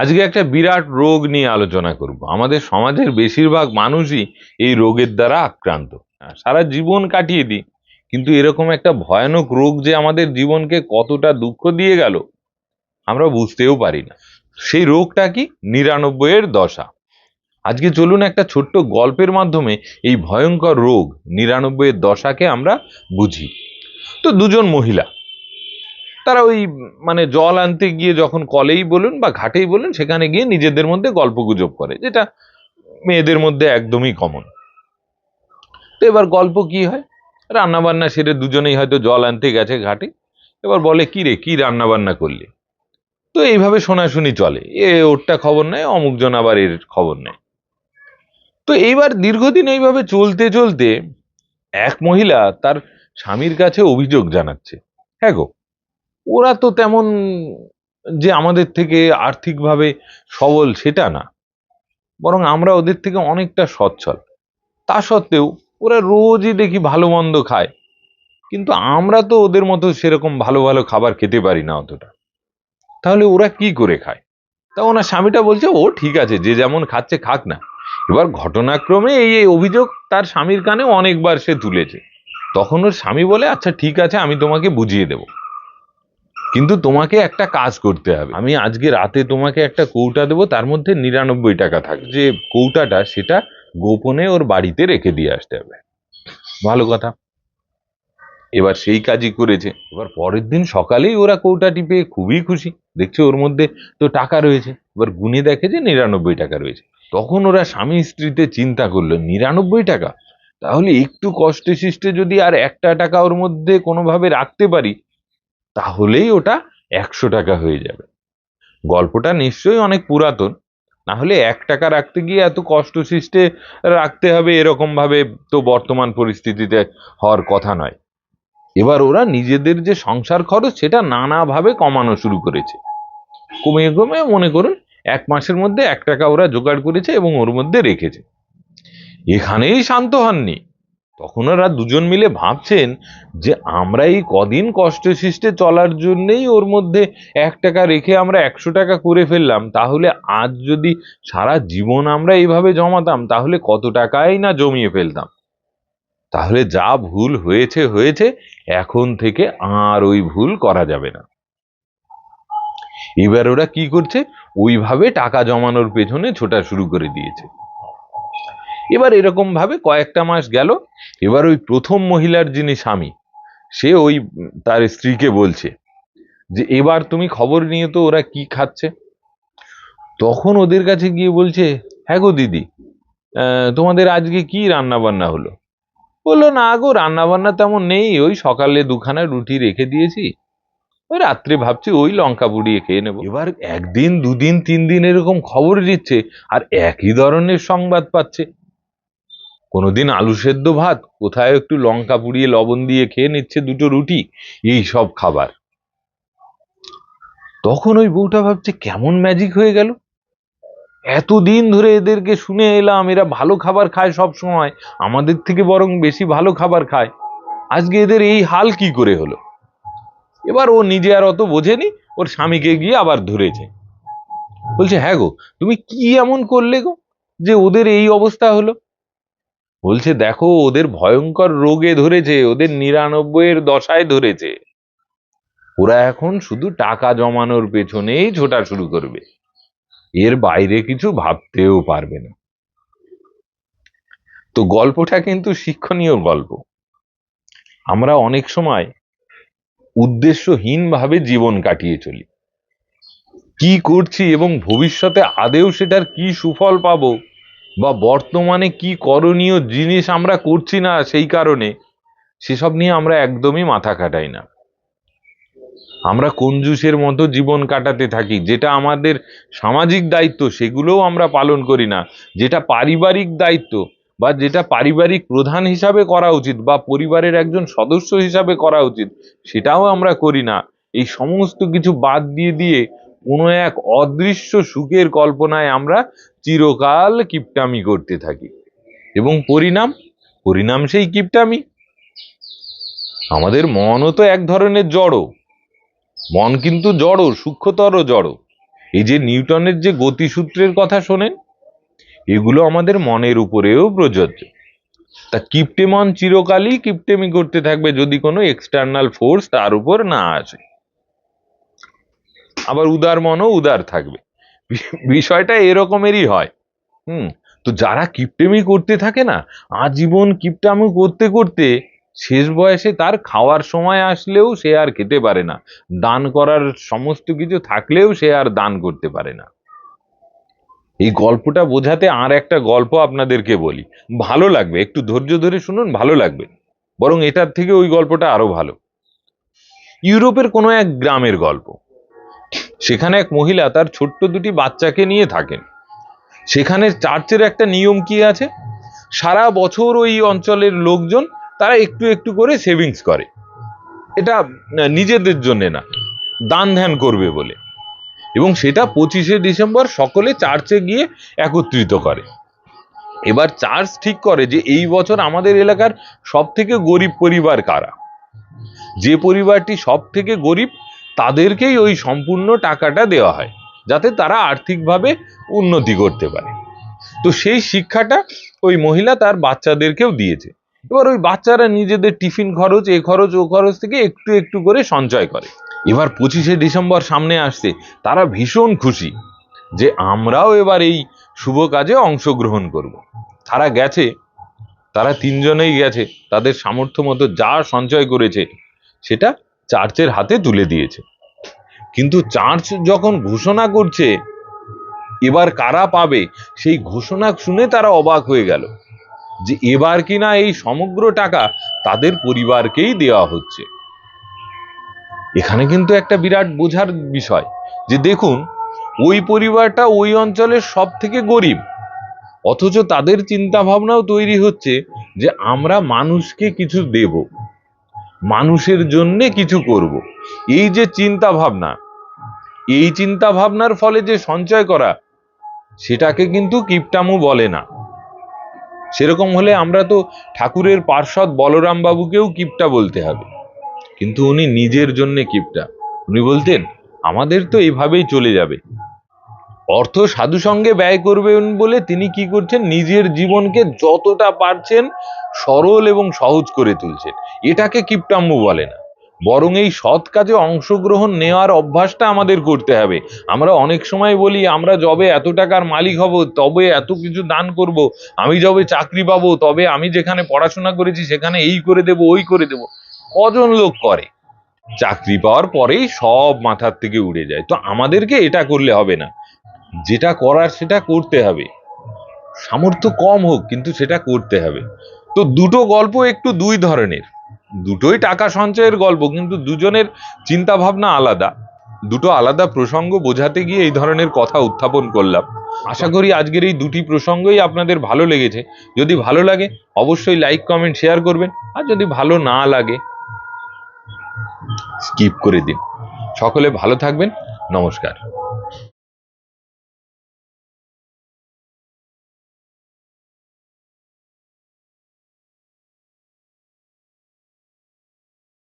আজকে একটা বিরাট রোগ নিয়ে আলোচনা করব। আমাদের সমাজের বেশিরভাগ মানুষই এই রোগের দ্বারা আক্রান্ত। সারা জীবন কাটিয়ে দিই, কিন্তু এরকম একটা ভয়ানক রোগ যে আমাদের জীবনকে কতটা দুঃখ দিয়ে গেল, আমরা বুঝতেও পারি না। সেই রোগটা কি? নিরানব্বইয়ের দশা। আজকে চলুন একটা ছোট্ট গল্পের মাধ্যমে এই ভয়ঙ্কর রোগ নিরানব্বইয়ের দশাকে আমরা বুঝি। তো দুজন মহিলা তারা ওই মানে জল আনতে গিয়ে যখন কলেই বলুন বা ঘাটেই বলুন, সেখানে গিয়ে নিজেদের মধ্যে গল্পগুজব করে, যেটা মেয়েদের মধ্যে একদমই কমন তো এবার গল্প কি হয়? রান্না বান্না সেরে দুজনেই হয়তো জল আনতে গেছে ঘাটে, এবার বলে, কি রে, কি রান্না বান্না করলি? তো এইভাবে শোনাশুনি চলে, এ ওরটা খবর নেয়, অমুকজন আবার এর খবর নেয়। তো এইবার দীর্ঘদিন এইভাবে চলতে চলতে এক মহিলা তার স্বামীর কাছে অভিযোগ জানাচ্ছে হ্যাঁ গো ওরা তো তেমন যে আমাদের থেকে আর্থিকভাবে সবল সেটা না। বরং আমরা ওদের থেকে অনেকটা সচ্ছল। তা সত্ত্বেও ওরা রোজই দেখি ভালো মন্দ খায়। কিন্তু আমরা তো ওদের মতো সেরকম ভালো ভালো খাবার খেতে পারি না অতটা। তাহলে ওরা কি করে খায়? তা ওনার স্বামীটা বলছে, ও, ঠিক আছে, যে যেমন খাচ্ছে খাক না। এবার ঘটনাক্রমে এই এই অভিযোগ তার স্বামীর কানে অনেকবার সে তুলেছে। তখন ওর স্বামী বলে আচ্ছা ঠিক আছে, আমি তোমাকে বুঝিয়ে দেব। কিন্তু তোমাকে একটা কাজ করতে হবে। আমি আজকে রাতে তোমাকে একটা কৌটা দেবো, তার মধ্যে নিরানব্বই টাকা থাকবে যে কৌটাটা, সেটা গোপনে ওর বাড়িতে রেখে দিয়ে আসতে হবে। ভালো কথা। এবার সেই কাজই করেছে। এবার পরের দিন সকালেই ওরা কৌটাটি পেয়ে খুবই খুশি। দেখছে ওর মধ্যে তো টাকা রয়েছে। এবার গুনে দেখে যে নিরানব্বই টাকা রয়েছে। তখন ওরা স্বামী স্ত্রীতে চিন্তা করল, নিরানব্বই টাকা? তাহলে একটু কষ্টে সৃষ্টে যদি আর একটা টাকা ওর মধ্যে কোনোভাবে রাখতে পারি তাহলেই ওটা একশো টাকা হয়ে যাবে। গল্পটা নিশ্চয়ই অনেক পুরাতন। না হলে এক টাকা রাখতে গিয়ে এত কষ্ট সৃষ্টে রাখতে হবে এরকম ভাবে তো বর্তমান পরিস্থিতিতে হওয়ার কথা নয়। এবার ওরা নিজেদের যে সংসার খরচ সেটা নানাভাবে কমানো শুরু করেছে। কমিয়ে কমে মনে করুন এক মাসের মধ্যে এক টাকা ওরা জোগাড় করেছে এবং ওর মধ্যে রেখেছে। এখানেই শান্ত হননি। তখন ওরা দুজন মিলে ভাবছেন যে আমরা এই কদিন কষ্টে সৃষ্টে চলার জন্যেই ওর মধ্যে এক টাকা রেখে আমরা একশো টাকা করে ফেললাম। তাহলে আজ যদি সারা জীবন আমরা এইভাবে জমাতাম, তাহলে কত টাকাই না জমিয়ে ফেলতাম? তাহলে যা ভুল হয়েছে হয়েছে, এখন থেকে আর ওই ভুল করা যাবে না। এবার ওরা কি করছে? ওইভাবে টাকা জমানোর পেছনে ছোটা শুরু করে দিয়েছে। এবার এরকম ভাবে কয়েকটা মাস গেল, এবার ওই প্রথম মহিলার যিনি স্বামী, সে ওই তার স্ত্রীকে বলছে যে, এবার তুমি খবর নিয়ে তো ওরা কি খাচ্ছে? তখন ওদের কাছে গিয়ে বলছে হ্যাঁ গো দিদি তোমাদের আজকে কি রান্না বান্না হলো? বলল, না গো রান্না বান্না তেমন নেই, ওই সকালে দুখানা রুটি রেখে দিয়েছি। ওই রাত্রে ভাবছি ওই লঙ্কা পুড়িয়ে খেয়ে নেব। এবার একদিন, দুদিন, তিন দিন এরকম খবর দিচ্ছে, আর একই ধরনের সংবাদ পাচ্ছে। কোনোদিন আলু সেদ্ধ ভাত, কোথায় একটু লঙ্কা পুড়িয়ে লবণ দিয়ে খেয়ে নিচ্ছে দুটো রুটি, এই সব খাবার। তখন ওই বউটা ভাবছে, কেমন ম্যাজিক হয়ে গেল? এতদিন ধরে এদেরকে শুনে এলাম, এরা ভালো খাবার খায় সব সময়, আমাদের থেকে বরং বেশি ভালো খাবার খায়। আজকে এদের এই হাল কি করে হলো? এবার ও নিজে আর অত বোঝেনি, ওর স্বামীকে গিয়ে আবার ধরেছে। বলছে হ্যাঁ গো, তুমি কি এমন করলে গো যে ওদের এই অবস্থা হলো? বলছে, দেখো, ওদের ভয়ঙ্কর রোগে ধরেছে, ওদের নিরানব্বইয়ের দশায় ধরেছে। ওরা এখন শুধু টাকা জমানোর পেছনেই ছোটা শুরু করবে। এর বাইরে কিছু ভাবতেও পারবে না। তো গল্পটা কিন্তু শিক্ষণীয় গল্প। আমরা অনেক সময় উদ্দেশ্যহীন ভাবে জীবন কাটিয়ে চলি। কি করছি এবং ভবিষ্যতে আদেও সেটার কি সুফল পাবো? বা বর্তমানে কি করণীয় জিনিস আমরা করছি না সেই কারণে, সেসব নিয়ে আমরা একদমই মাথা খাটাই না। আমরা কঞ্জুসের মতো জীবন কাটাতে থাকি, যেটা আমাদের সামাজিক দায়িত্ব, সেগুলোও আমরা পালন করি না। যেটা পারিবারিক দায়িত্ব বা যেটা পারিবারিক প্রধান হিসাবে করা উচিত বা পরিবারের একজন সদস্য হিসাবে করা উচিত, সেটাও আমরা করি না। এই সমস্ত কিছু বাদ দিয়ে দিয়ে কোনো এক অদৃশ্য সুখের কল্পনায় আমরা চিরকাল কিপটামি করতে থাকি। এবং পরিণাম পরিণাম সেই কিপটামি। আমাদের মনও তো এক ধরনের জড়। মন কিন্তু জড়, সূক্ষ্মতর জড়। এই যে নিউটনের যে গতিসূত্রের কথা শোনেন, এগুলো আমাদের মনের উপরেও প্রযোজ্য। তা কিপটেমন চিরকালই কিপটেমি করতে থাকবে যদি কোনো এক্সটার্নাল ফোর্স তার উপর না আসে। আবার উদার মনও উদার থাকবে। বিষয়টা এরকমেরই হয়। হুম, তো যারা কিপটেমি করতে থাকে না, আজীবন কিপটামি করতে করতে শেষ বয়সে তার খাওয়ার সময় আসলেও সে আর খেতে পারে না। দান করার সমস্ত কিছু থাকলেও সে আর দান করতে পারে না। এই গল্পটা বোঝাতে আর একটা গল্প আপনাদেরকে বলি। ভালো লাগবে, একটু ধৈর্য ধরে শুনুন, ভালো লাগবে। বরং এটার থেকে ওই গল্পটা আরও ভালো। ইউরোপের কোনো এক গ্রামের গল্প। সেখানে এক মহিলা তার ছোট্ট দুটি বাচ্চাকে নিয়ে থাকেন। সেখানে চার্চের একটা নিয়ম কি আছে? সারা বছর ওই অঞ্চলের লোকজন তারা একটু একটু করে সেভিংস করে। এটা নিজেদের জন্য না, দান ধ্যান করবে বলে। এবং সেটা পঁচিশে ডিসেম্বর সকলে চার্চে গিয়ে একত্রিত করে। এবার চার্চ ঠিক করে যে এই বছর আমাদের এলাকার সব থেকে গরিব পরিবার কারা? যে পরিবারটি সব থেকে গরিব তাদেরকেই ওই সম্পূর্ণ টাকাটা দেওয়া হয়, যাতে তারা আর্থিকভাবে উন্নতি করতে পারে। তো সেই শিক্ষাটা ওই মহিলা তার বাচ্চাদেরকেও দিয়েছে। এবার ওই বাচ্চারা নিজেদের টিফিন খরচ, এ খরচ, ও খরচ থেকে একটু একটু করে সঞ্চয় করে। এবার পঁচিশে ডিসেম্বর সামনে আসছে, তারা ভীষণ খুশি যে আমরাও এবার এই শুভ কাজে অংশগ্রহণ করব। তারা গেছে, তারা তিনজনেই গেছে, তাদের সামর্থ্য মতো যা সঞ্চয় করেছে, সেটা চার্চের হাতে তুলে দিয়েছে। কিন্তু চার্চ যখন ঘোষণা করছে, এবার কারা পাবে, সেই ঘোষণা শুনে তারা অবাক হয়ে গেল যে এবার কিনা এই সমগ্র টাকা তাদের পরিবারকেই দেওয়া হচ্ছে। এখানে কিন্তু একটা বিরাট বোঝার বিষয় যে দেখুন, ওই পরিবারটা ওই অঞ্চলের সব থেকে গরিব। অথচ তাদের চিন্তা ভাবনাও তৈরি হচ্ছে যে আমরা মানুষকে কিছু দেব। মানুষের জন্য কিছু করব। এই যে চিন্তা ভাবনা এই চিন্তা ভাবনার ফলে যে সঞ্চয় করা, সেটাকে কিন্তু কিপটামু বলে না। সেরকম হলে আমরা তো ঠাকুরের পার্ষদ বলরাম বাবুকেও কিপটা বলতে হবে। কিন্তু উনি নিজের জন্য কিপটা। উনি বলতেন, আমাদের তো এইভাবেই চলে যাবে। অর্থ সাধু সঙ্গে ব্যয় করবেন বলে তিনি কি করছেন? নিজের জীবনকে যতটা পারছেন সরল এবং সহজ করে তুলছেন। এটাকে কিপটাম্মু বলে না। বরং এই সৎ কাজে অংশগ্রহণ নেওয়ার অভ্যাসটা আমাদের করতে হবে। আমরা অনেক সময় বলি, আমরা যবে এত টাকার মালিক হব, তবে এত কিছু দান করব, আমি যবে চাকরি পাবো, তবে আমি যেখানে পড়াশোনা করেছি সেখানে এই করে দেব, ওই করে দেব। কজন লোক করে? চাকরি পাওয়ার পরেই সব মাথার থেকে উড়ে যায়। তো আমাদেরকে এটা করলে হবে না। যেটা করার সেটা করতে হবে। সামর্থ্য কম হোক, কিন্তু সেটা করতে হবে। তো দুটো গল্প একটু দুই ধরনের। দুটোই টাকা সঞ্চয়ের গল্প, কিন্তু দুজনের চিন্তা ভাবনা আলাদা। দুটো আলাদা প্রসঙ্গ বোঝাতে গিয়ে এই ধরনের কথা উত্থাপন করলাম। আশা করি আজকের এই দুটি প্রসঙ্গই আপনাদের ভালো লেগেছে। যদি ভালো লাগে, অবশ্যই লাইক, কমেন্ট, শেয়ার করবেন। আর যদি ভালো না লাগে, স্কিপ করে দিন। সকলে ভালো থাকবেন। নমস্কার।